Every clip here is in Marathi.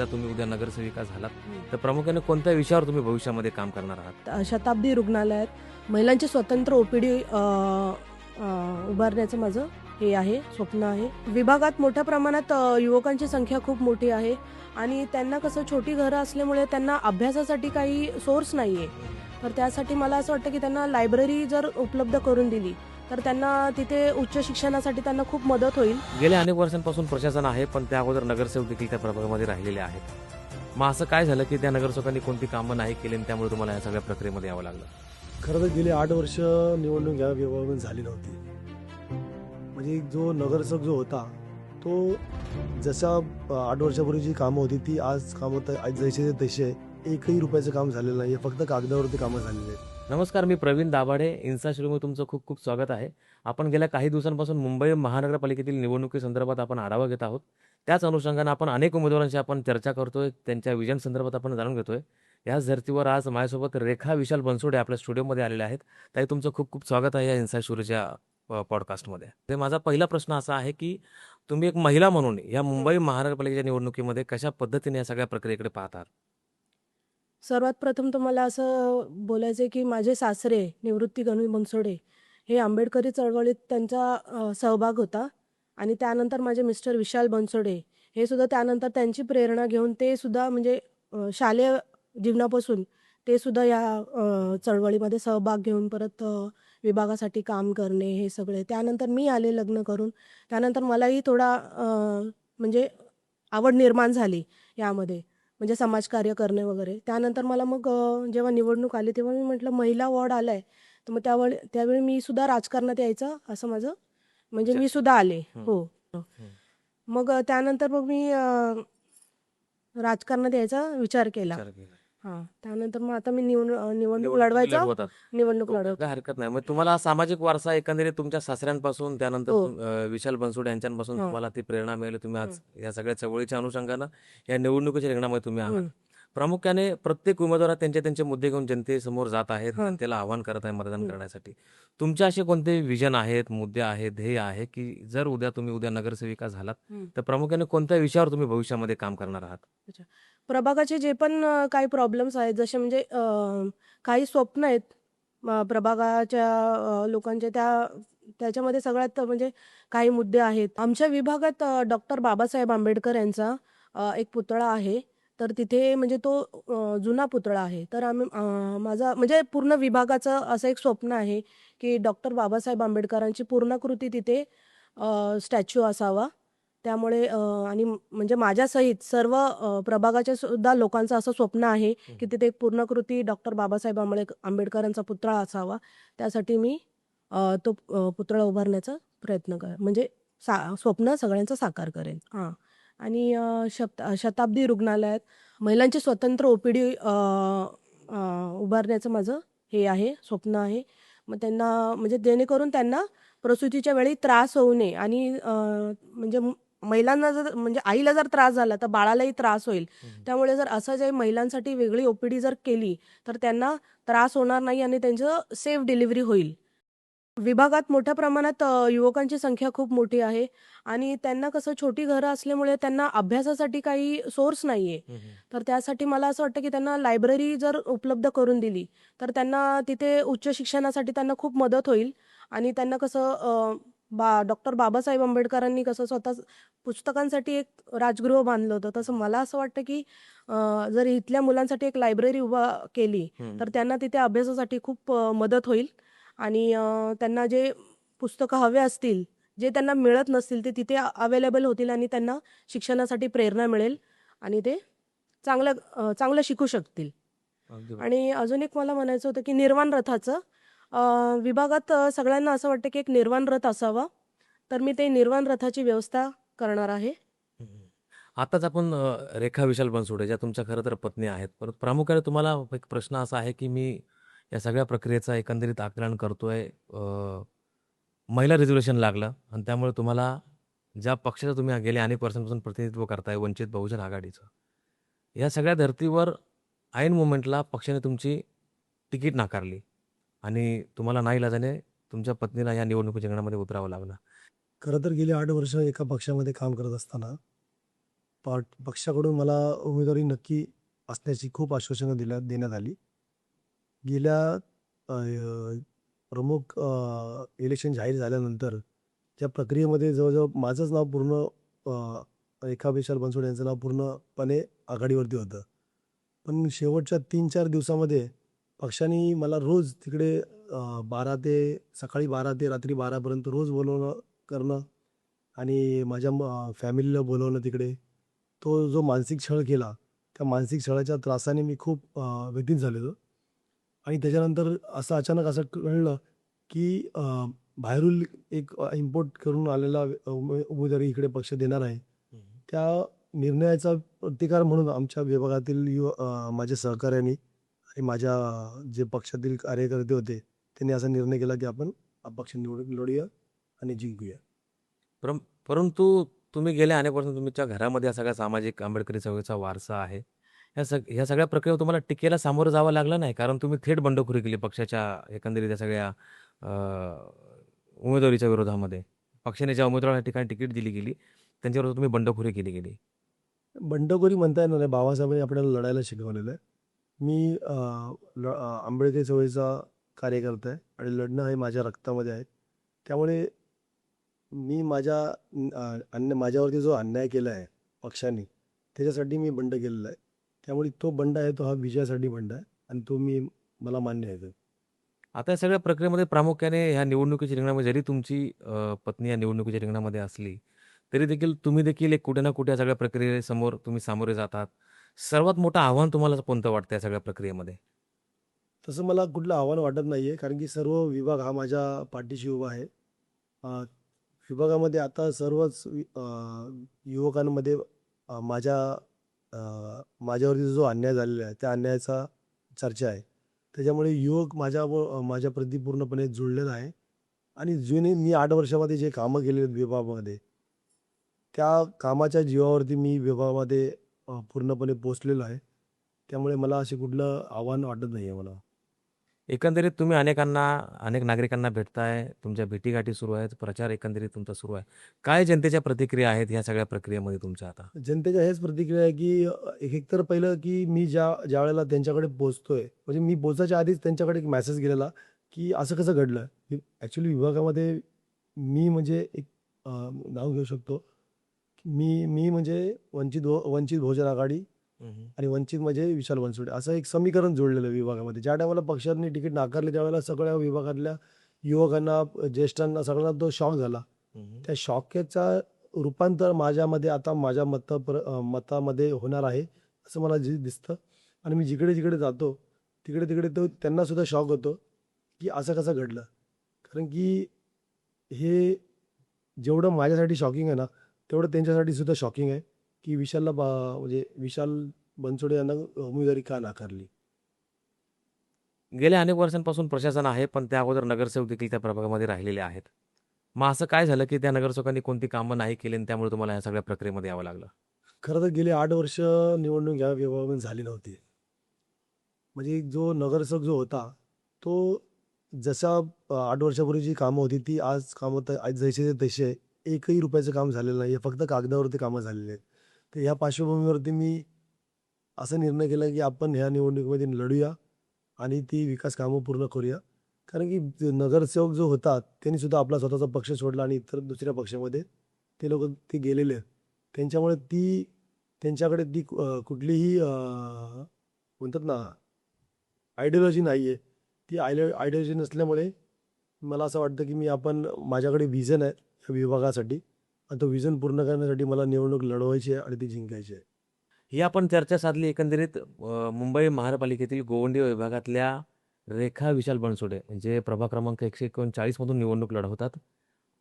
उद्या तुम्ही उद्या नगरसेविका झालात. तर प्रामुख्याने कोणत्या विषयावर तुम्ही भविष्यामध्ये काम करणार आहात? शताब्दी रुग्णालयात महिलांचे स्वतंत्र ओपीडी उभारण्याचं माझं हे आहे स्वप्न आहे. विभागात मोठ्या प्रमाणात युवकांची संख्या खूप मोठी आहे आणि त्यांना कसं छोटी घरं असल्यामुळे त्यांना अभ्यासासाठी काही सोर्स नाही आहे तर त्यासाठी मला असं वाटतं की त्यांना लायब्ररी जर उपलब्ध करून दिली तर त्यांना तिथे उच्च शिक्षणासाठी त्यांना खूप मदत होईल. गेल्या अनेक वर्षांपासून प्रशासन आहे पण त्या अगोदर नगरसेवक देखील त्या प्रभागामध्ये राहिलेले आहेत. मग असं काय झालं की त्या नगरसेवकांनी कोणती कामं नाही केली आणि त्यामुळे तुम्हाला या सगळ्या प्रक्रियेमध्ये यावं लागलं? खरं तर गेली आठ वर्ष निवडणूक या विभागामध्ये झाली नव्हती. म्हणजे जो नगरसेवक जो होता तो जशा अ, आठ वर्षापूर्वी जी कामं होती ती आज कामं त- आज जैसे तसे एकही रुपयाचं काम झालेलं नाही फक्त कागदावरती कामं झालेली आहेत. नमस्कार मी प्रवीण दाभाडे इन्स्टा तुमचं खूप खूप स्वागत आहे. आपण गेल्या काही दिवसांपासून मुंबई महानगरपालिकेतील निवडणुकीसंदर्भात आपण आढावा घेत आहोत. त्याच अनुषंगानं आपण अनेक उमेदवारांशी आपण चर्चा करतोय. त्यांच्या विजन संदर्भात आपण जाणून घेतोय. याच धर्तीवर आज माझ्यासोबत रेखा विशाल बनसोडे आपल्या स्टुडिओमध्ये आलेले आहेत. ताई तुमचं खूप खूप स्वागत आहे या इन्स्टा पॉडकास्टमध्ये ते माझा पहिला प्रश्न असा आहे की तुम्ही एक महिला म्हणून या मुंबई महानगरपालिकेच्या निवडणुकीमध्ये कशा पद्धतीने या सगळ्या प्रक्रियेकडे पाहतात सर्वात प्रथम तर मला असं बोलायचं आहे की माझे सासरे निवृत्ती गणू बनसोडे हे आंबेडकरी चळवळीत त्यांचा अ, सहभाग होता. आणि त्यानंतर माझे मिस्टर विशाल बनसोडे हे सुद्धा त्यानंतर त्यांची प्रेरणा घेऊन ते सुद्धा म्हणजे अ, शालेय जीवनापासून ते सुद्धा या अ, चळवळीमध्ये सहभाग घेऊन परत अ, विभागासाठी काम करणे हे सगळे. त्यानंतर मी आले लग्न करून. त्यानंतर मलाही थोडा अ, म्हणजे आवड निर्माण झाली यामध्ये. म्हणजे समाजकार्य करणे वगैरे. त्यानंतर मला मग जेव्हा निवडणूक आली तेव्हा मी म्हटलं महिला वॉर्ड आलाय. तर मग त्यावेळी त्यावेळी मी सुद्धा राजकारणात यायचं असं माझं. म्हणजे मी सुद्धा आले. हं. मग त्यानंतर मग मी राजकारणात यायचा विचार केला. हां त्यानंतर मग आता मी निवड निवडणूक निवडणूक लढवायचा लढवतात. निवडणूक लढवतो हरकत नाही मग तुम्हाला सामाजिक वारसा एकंदरीत तुमच्या सासऱ्यांपासून त्यानंतर हो. तुम- अं, विशाल बनसोडे यांच्यापासून हो. तुम्हाला ती प्रेरणा मिळाली तुम्ही आज या सगळ्या चळवळीच्या अनुषंगानं या निवडणुकीच्या रिंगणामध्ये तुम्ही आहात हं. प्रामुख्याने प्रत्येक उमेदवार त्यांचे त्यांचे मुद्दे घेऊन जनतेसमोर जात आहेत हं. त्याला आव्हान करत आहे मतदान हं. करण्यासाठी तुमचे असे कोणते विजन आहेत मुद्दे आहेत ध्येय आहे की जर उद्या तुम्ही उद्या नगरसेविका झालात हं. तर प्रामुख्याने कोणत्या विषयावर तुम्ही भविष्यामध्ये काम करणार आहात प्रभागाचे जे पण अ, काही प्रॉब्लेम्स आहेत जसे म्हणजे अ, काही स्वप्न आहेत अ, प्रभागाच्या अ, लोकांचे त्या त्याच्यामध्ये सगळ्यात म्हणजे काही मुद्दे आहेत. आमच्या विभागात डॉक्टर बाबासाहेब आंबेडकर यांचा अ, एक पुतळा आहे. तर तिथे म्हणजे तो अ, जुना पुतळा आहे. तर आम्ही अ, माझा म्हणजे पूर्ण विभागाचं असं एक स्वप्न आहे की डॉक्टर बाबासाहेब आंबेडकरांची पूर्णाकृती तिथे स्टॅच्यू असावा. त्यामुळे आणि म्हणजे माझ्यासहित सर्व प्रभागाच्या सुद्धा लोकांचं असं स्वप्न आहे की तिथे एक पूर्णकृती डॉक्टर बाबासाहेब आंबेड आंबेडकरांचा पुतळा असावा. त्यासाठी मी तो पुतळा उभारण्याचा प्रयत्न कर म्हणजे सा स्वप्न सगळ्यांचं साकार करेन हां. आणि शत शताब्दी रुग्णालयात महिलांची स्वतंत्र ओपीडी उभारण्याचं माझं हे आहे स्वप्न आहे. मग त्यांना म्हणजे जेणेकरून त्यांना प्रसूतीच्या वेळी त्रास होऊ नये आणि म्हणजे महिलांना जर म्हणजे आईला जर त्रास झाला तर बाळालाही त्रास होईल. त्यामुळे जर असं जे महिलांसाठी वेगळी ओपीडी जर केली तर त्यांना त्रास होणार नाही आणि त्यांचं सेफ डिलिव्हरी होईल. विभागात मोठ्या प्रमाणात युवकांची संख्या खूप मोठी आहे आणि त्यांना कसं छोटी घरं असल्यामुळे त्यांना अभ्यासासाठी काही सोर्स नाही आहे तर त्यासाठी मला असं वाटतं की त्यांना लायब्ररी जर उपलब्ध करून दिली तर त्यांना तिथे उच्च शिक्षणासाठी त्यांना खूप मदत होईल आणि त्यांना कसं बा डॉक्टर बाबासाहेब आंबेडकरांनी कसं स्वतः पुस्तकांसाठी एक राजगृह बांधलं होतं. तसं मला असं वाटतं की अ, जर इथल्या मुलांसाठी एक लायब्ररी उभा केली तर त्यांना तिथे अभ्यासासाठी खूप अ, मदत होईल. आणि अ, त्यांना जे पुस्तकं हवे असतील जे त्यांना मिळत नसतील ते तिथे अवेलेबल होतील आणि त्यांना शिक्षणासाठी प्रेरणा मिळेल आणि ते चांगलं अ, चांगलं शिकू शकतील. अगदी बरोबर. आणि अजून एक मला म्हणायचं होतं की निर्वाण रथाचं विभागात सगळ्यांना असं वाटतं की एक निर्वाण रथ असावा. तर मी ते निर्वाण रथाची व्यवस्था करणार आहे. आताच आपण अ, रेखा विशाल बनसोडे ज्या तुमच्या खरं तर पत्नी आहेत परत प्रामुख्याने तुम्हाला एक प्रश्न असा आहे की मी या सगळ्या प्रक्रियेचा एकंदरीत आकलन करतोय अ, महिला रिझर्वेशन लागलं आणि त्यामुळे तुम्हाला ज्या पक्षाचं तुम्ही गेल्या अनेक वर्षांपासून प्रतिनिधित्व करताय वंचित बहुजन आघाडीचं या सगळ्या धर्तीवर ऐन मुवमेंटला पक्षाने तुमची तिकीट नाकारली. आणि तुम्हाला नाईलाजाने तुमच्या पत्नीला या निवडणूक जिंकण्यामध्ये उतरावं लागलं. खरं तर गेली आठ वर्ष एका पक्षामध्ये काम करत असताना पाट पक्षाकडून मला उमेदवारी नक्की असण्याची खूप आश्वासनं दिल्या देण्यात आली. गेल्या अ, प्रमुख अ, इलेक्शन जाहीर झाल्यानंतर त्या प्रक्रियेमध्ये जवळजवळ माझंच नाव पूर्ण अ, रेखा विशाल बनसोड यांचं नाव पूर्णपणे आघाडीवरती होतं. पण शेवटच्या तीन चार दिवसामध्ये पक्षाने मला रोज तिकडे अ, बारा ते सकाळी बारा ते रात्री बारापर्यंत रोज बोलवणं करणं आणि माझ्या म फॅमिलीला बोलवणं तिकडे. तो जो मानसिक छळ केला त्या मानसिक छळाच्या त्रासाने मी खूप अ, व्यथित झालेलो. आणि त्याच्यानंतर असं अचानक असं कळलं की अ, बाहेरून एक इम्पोर्ट करून आलेला उमे उमेदवारी इकडे पक्ष देणार आहे. त्या निर्णयाचा प्रतिकार म्हणून आमच्या विभागातील युव अ, माझ्या सहकाऱ्यांनी आणि माझ्या जे पक्षातील कार्यकर्ते होते त्यांनी असा निर्णय केला की आपण हा पक्ष निवडून लढूया आणि जिंकूया. परं परंतु तुम्ही गेल्या अनेक वर्ष तुमच्या घरामध्ये हा सगळा सामाजिक आंबेडकरी चळवळीचा वारसा आहे. ह्या सग ह्या सगळ्या प्रक्रियेवर तुम्हाला टीकेला सामोरं जावं लागलं नाही? कारण तुम्ही थेट बंडखोरी केली पक्षाच्या एकंदरीत त्या सगळ्या उमेदवारीच्या विरोधामध्ये. पक्षाने ज्या उमेदवाराला ठिकाणी तिकीट दिली गेली त्यांच्याविरोधात तुम्ही बंडखोरी केली गेली. बंडखोरी म्हणता येणार नाही बाबासाहेबांनी आपल्याला लढायला शिकवलेलं आहे. मी अ, ल अ, आंबेडकरी चळवळीचा कार्यकर्ता आहे आणि लढणं हे माझ्या रक्तामध्ये आहे. त्यामुळे मी माझ्या अ, अन्य माझ्यावरती जो अन्याय केला आहे पक्षाने त्याच्यासाठी मी बंड केलेला आहे. त्यामुळे तो बंड आहे तो हा विजयासाठी बंड आहे आणि तो मी मला मान्य आहे तो. आता या सगळ्या प्रक्रियेमध्ये प्रामुख्याने ह्या निवडणुकीच्या रिंगणामध्ये जरी तुमची अ, पत्नी या निवडणुकीच्या रिंगणामध्ये असली तरी देखील तुम्ही देखील एक कुठे ना कुठे या सगळ्या प्रक्रियेसमोर तुम्ही सामोरे जातात. सर्वात मोठं आव्हान तुम्हाला कोणतं वाटतं या सगळ्या प्रक्रियेमध्ये? तसं मला कुठलं आव्हान वाटत नाही आहे कारण की सर्व विभाग हा माझ्या पाठीशी उभा आहे. अ, विभागामध्ये आता सर्वच वि- अ, युवकांमध्ये अ, माझ्या अ, माझ्यावरती जो अन्याय झालेला आहे त्या अन्यायाचा चर्चा आहे. त्याच्यामुळे युवक माझ्या व माझ्याप्रती पूर्णपणे जुळलेला आहे. आणि जुने मी आठ वर्षामध्ये जे कामं केली आहेत विभागामध्ये त्या कामाच्या जीवावरती मी विभागामध्ये अ, पूर्णपणे पोचलेलो आहे. त्यामुळे मला असे कुठलं आव्हान वाटत नाही आहे मला. एकंदरीत तुम्ही अनेकांना अनेक नागरिकांना भेटताय तुमच्या भेटीगाठी सुरू आहेत प्रचार एकंदरीत तुमचा सुरू आहे. काय जनतेच्या प्रतिक्रिया आहेत ह्या सगळ्या प्रक्रियेमध्ये तुमच्या आता? जनतेच्या हेच प्रतिक्रिया आहे की अ, एक एक तर पहिलं की मी ज्या ज्या वेळेला त्यांच्याकडे पोचतोय म्हणजे मी पोचायच्या आधीच त्यांच्याकडे एक मेसेज गेलेला की असं कसं घडलं. ॲक्च्युली विभागामध्ये मी म्हणजे एक अ, नाव घेऊ शकतो. मी मी म्हणजे वंचित बहु वंचित बहुजन आघाडी आणि वंचित म्हणजे विशाल बनसोडे. असं एक समीकरण जोडलेलं आहे विभागामध्ये. ज्या टायमाला पक्षांनी तिकीट नाकारले त्यावेळेला सगळ्या विभागातल्या युवकांना ज्येष्ठांना सगळ्यांना तो शॉक झाला. त्या शॉकेचा रूपांतर माझ्यामध्ये आता माझ्या मत मतामध्ये होणार आहे असं मला जे दिसतं. आणि मी जिकडे जिकडे जातो तिकडे तिकडे तो त्यांना सुद्धा शॉक होतो की असं कसं घडलं? कारण की हे जेवढं माझ्यासाठी शॉकिंग आहे ना तेवढं त्यांच्यासाठी सुद्धा शॉकिंग आहे की विशालला बा म्हणजे विशाल बनसोडे यांना उमेदवारी का नाकारली? गेल्या अनेक वर्षांपासून प्रशासन आहे पण त्या अगोदर नगरसेवक देखील त्या प्रभागामध्ये राहिलेले आहेत. मग असं काय झालं की त्या नगरसेवकांनी कोणती कामं नाही केली आणि त्यामुळे तुम्हाला या सगळ्या प्रक्रियेमध्ये यावं लागलं? खरं तर गेले आठ वर्ष निवडणूक या विभागामध्ये झाली नव्हती. म्हणजे जो नगरसेवक जो होता तो जसा आठ वर्षापूर्वीची कामं होती ती आज कामं तर आज जैसे तसे. एकही रुपयाचं काम झालेलं नाही आहे फक्त कागदावरती कामं झालेली आहेत. तर ह्या पार्श्वभूमीवरती मी असा निर्णय केला की आपण ह्या निवडणुकीमध्ये लढूया आणि ती विकास कामं पूर्ण करूया. कारण की नगरसेवक जो होता त्यांनी सुद्धा आपला स्वतःचा पक्ष सोडला आणि इतर दुसऱ्या पक्षामध्ये ते लोक ते गेलेले आहेत. त्यांच्यामुळे ती त्यांच्याकडे ती कुठलीही म्हणतात ना आयडिओलॉजी नाही आहे ती आयडिओ आयडिओलॉजी नसल्यामुळे मला असं वाटतं की मी आपण माझ्याकडे विजन आहे. विभागासाठी आणि तो विजन पूर्ण करण्यासाठी मला निवडणूक लढवायची आहे आणि ती जिंकायची आहे. ही आपण चर्चा साधली एकंदरीत अ, मुंबई महानगरपालिकेतील गोवंडी विभागातल्या रेखा विशाल बनसोडे जे प्रभाग क्रमांक एकशे एकोणचाळीसमधून निवडणूक लढवतात.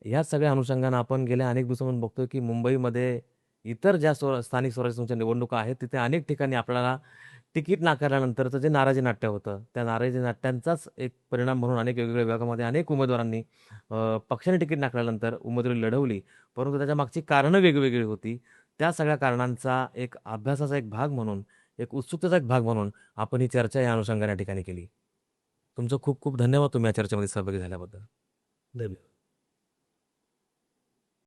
ह्याच सगळ्या अनुषंगानं आपण गेल्या अनेक दिवसांपासून बघतोय की मुंबईमध्ये इतर ज्या स्व स्थानिक स्वराज्य संस्थेच्या निवडणुका आहेत तिथे अनेक ठिकाणी आपल्याला तिकीट नाकारल्यानंतरचं जे नाराजी नाट्य होतं त्या नाराजी नाट्यांचाच एक परिणाम म्हणून अनेक वेगवेगळ्या विभागामध्ये अनेक उमेदवारांनी पक्षाने तिकीट नाकारल्यानंतर उमेदवारी लढवली. परंतु त्याच्या मागची कारणं वेगवेगळी होती. त्या सगळ्या कारणांचा एक अभ्यासाचा एक भाग म्हणून एक उत्सुकतेचा एक भाग म्हणून आपण ही चर्चा या अनुषंगाने या ठिकाणी केली. तुमचं खूप खूप धन्यवाद तुम्ही या चर्चेमध्ये सहभागी झाल्याबद्दल. धन्यवाद.